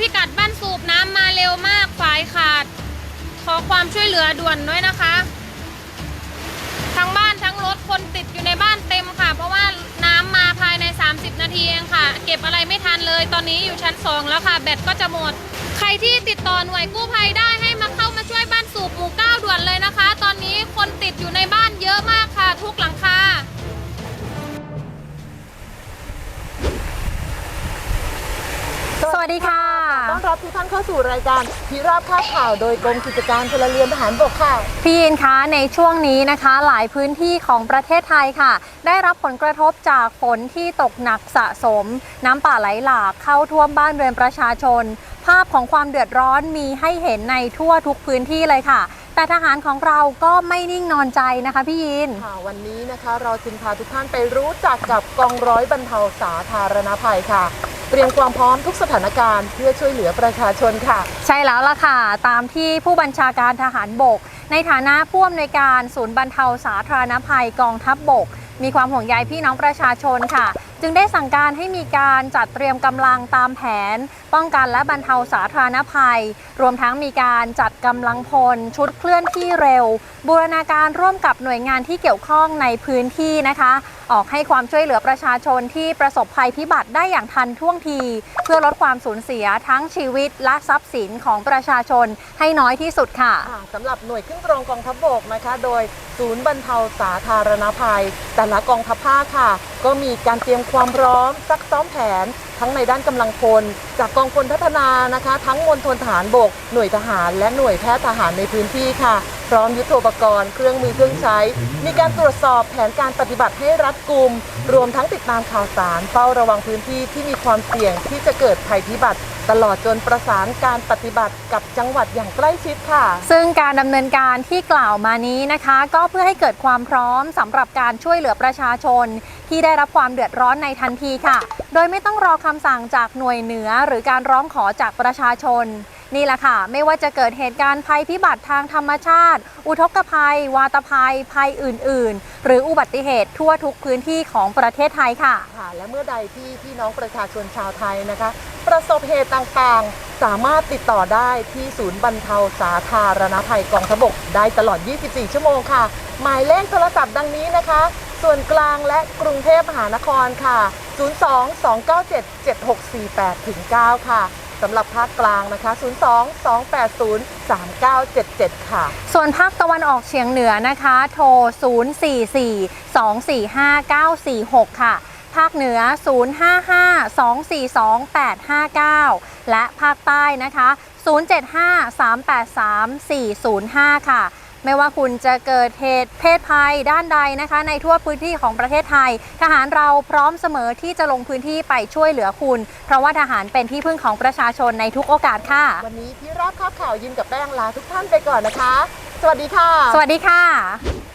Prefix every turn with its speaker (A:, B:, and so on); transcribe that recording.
A: พิกัดบ้านสูบน้ำมาเร็วมากฝายขาด ขอความช่วยเหลือด่วนด้วยนะคะ ทั้งบ้านทั้งรถคนติดอยู่ในบ้านเต็มค่ะ เพราะว่าน้ำมาภายใน 30 นาทีเองค่ะ เก็บอะไรไม่ทันเลย ตอนนี้อยู่ชั้น 2 แล้วค่ะ แบตก็จะหมด ใครที่ติดต่อหน่วยกู้ภัยได้ให้มาเข้ามาช่วยบ้านสูบหมู่เก้าด่วนเลยนะคะ ตอนนี้คนติดอยู่ในบ้านเยอะมากค่ะ ทุกหลังคา
B: สวัสดีค่ะ
C: ต้อนรับทุกท่านเข้าสู่รายการพิราบข่าวข่าวโดยกรมกิจการพลเรือนทหารบกค่ะ
B: พี่ยินคะในช่วงนี้นะคะ หลายพื้นที่ของประเทศไทยค่ะ ได้รับผลกระทบจากฝนที่ตกหนักสะสม น้ำป่าไหลหลากเข้าท่วมบ้านเรือนประชาชน ภาพของความเดือดร้อนมีให้เห็นในทั่วทุกพื้นที่เลยค่ะแต่ทหารของเราก็ไม่นิ่งนอนใจนะคะพี่ยิน
C: ค่ะวันนี้นะคะ เราจึงพาทุกท่านไปรู้จักกับกองร้อยบรรเทาสาธารณภัยค่ะ เตรียมความพร้อมทุกสถานการณ์เพื่อช่วยเหลือประชาชนค่ะ
B: ใช่แล้วล่ะค่ะ ตามที่ผู้บัญชาการทหารบก ในฐานะผู้อำนวยการศูนย์บรรเทาสาธารณภัยกองทัพบบก มีความห่วงใยพี่น้องประชาชนค่ะ จึงได้สั่งการให้มีการจัดเตรียมกำลังตามแผน ป้องกันและบรรเทาสาธารณภัย รวมทั้งมีการจัดกำลังพล ชุดเคลื่อนที่เร็ว บูรณาการร่วมกับหน่วยงานที่เกี่ยวข้องในพื้นที่นะคะ ออกให้ความช่วยเหลือประชาชนที่ประสบภัยพิบัติได้อย่างทันท่วงที เพื่อลดความสูญเสียทั้งชีวิตและทรัพย์สินของประชาชนให้น้อยที่สุดค่ะ
C: ค่ะสำหรับหน่วยขึ้นตรงกองทัพบกนะคะ โดยศูนย์บรรเทาสาธารณภัย แต่ละกองทัพภาคค่ะ ก็มีการเตรียมความความพร้อมซักซ้อมแผน ทั้งในด้านกำลังพล จากกองพลพัฒนานะคะ ทั้งมณฑลทหารบก หน่วยทหาร และหน่วยแพทย์ทหารในพื้นที่ค่ะ พร้อมยุทโธปกรณ์เครื่องมือเครื่องใช้ มีการตรวจสอบแผนการปฏิบัติให้รัดกุม รวมทั้งติดตามข่าวสาร เฝ้าระวังพื้นที่ที่มีความเสี่ยงที่จะเกิดภัยพิบัติ ตลอดจนประสานการปฏิบัติกับจังหวัดอย่างใกล้ชิดค่ะ
B: ซึ่งการดำเนินการที่กล่าวมานี้นะคะ ก็เพื่อให้เกิดความพร้อมสำหรับการช่วยเหลือประชาชน ที่ได้รับความเดือดร้อนในทันทีค่ะ โดยไม่ต้องรอคำสั่งจากหน่วยเหนือหรือการร้องขอจากประชาชน นี่แหละค่ะ ไม่ว่าจะเกิดเหตุการณ์ภัยพิบัติทางธรรมชาติ อุทกภัย วาตภัย ภัยอื่น ๆ หรืออุบัติเหตุทั่วทุกพื้นที่ของประเทศไทยค่ะ
C: ค่ะ และเมื่อใดที่พี่น้องประชาชนชาวไทยนะคะ ประสบเหตุต่างๆ สามารถติดต่อได้ที่ศูนย์บรรเทาสาธารณภัยกองทบกได้ตลอด 24 ชั่วโมงค่ะ หมายเลขโทรศัพท์ดังนี้นะคะ ส่วนกลางและกรุงเทพมหานครค่ะ 022977648-9 ค่ะ สำหรับภาคกลางนะคะ 02 280 3977 ค่ะ
B: ส่วนภาคตะวันออกเฉียงเหนือนะคะ โทร 044-245-946 ค่ะ ภาคเหนือ 055-242-859 และภาคใต้นะคะ 075-383-405 ค่ะ ไม่ว่าคุณจะเกิดเหตุเพศภัยด้านใดนะคะ ในทั่วพื้นที่ของประเทศไทย ทหารเราพร้อมเสมอที่จะลงพื้นที่ไปช่วยเหลือคุณ เพราะว่าทหารเป็นที่พึ่งของประชาชนในทุกโอกาสค่ะ
C: วันนี้พี่รับข่าวข่าวยินกับแป้งลาทุกท่านไปก่อนนะคะ สวัสดีค่ะ
B: สวัสดีค่ะ